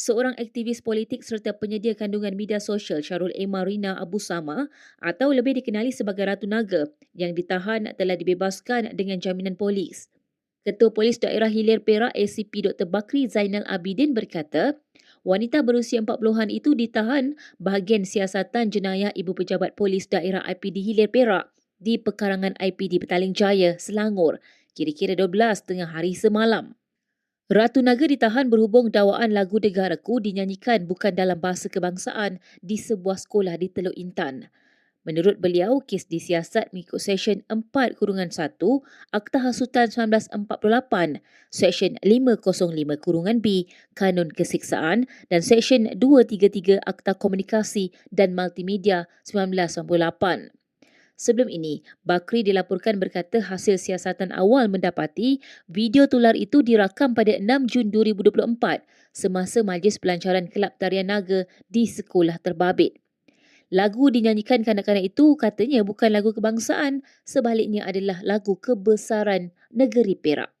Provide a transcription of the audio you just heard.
Seorang aktivis politik serta penyedia kandungan media sosial Syarul Emarina Abu Sama atau lebih dikenali sebagai Ratu Naga yang ditahan telah dibebaskan dengan jaminan polis. Ketua Polis Daerah Hilir Perak ACP Dr. Bakri Zainal Abidin berkata, wanita berusia 40-an itu ditahan bahagian siasatan jenayah Ibu Pejabat Polis Daerah IPD Hilir Perak di pekarangan IPD Petaling Jaya, Selangor, kira-kira 12 tengah hari semalam. Ratu Naga ditahan berhubung dakwaan lagu Negaraku dinyanyikan bukan dalam bahasa kebangsaan di sebuah sekolah di Teluk Intan. Menurut beliau, kes disiasat mengikut Seksyen 4 kurungan 1 Akta Hasutan 1948, Seksyen 505 kurungan B Kanun Kesiksaan dan Seksyen 233 Akta Komunikasi dan Multimedia 1998. Sebelum ini, Bakri dilaporkan berkata hasil siasatan awal mendapati video tular itu dirakam pada 6 Jun 2024 semasa majlis pelancaran Kelab Tarian Naga di sekolah terbabit. Lagu dinyanyikan kanak-kanak itu katanya bukan lagu kebangsaan, sebaliknya adalah lagu kebesaran negeri Perak.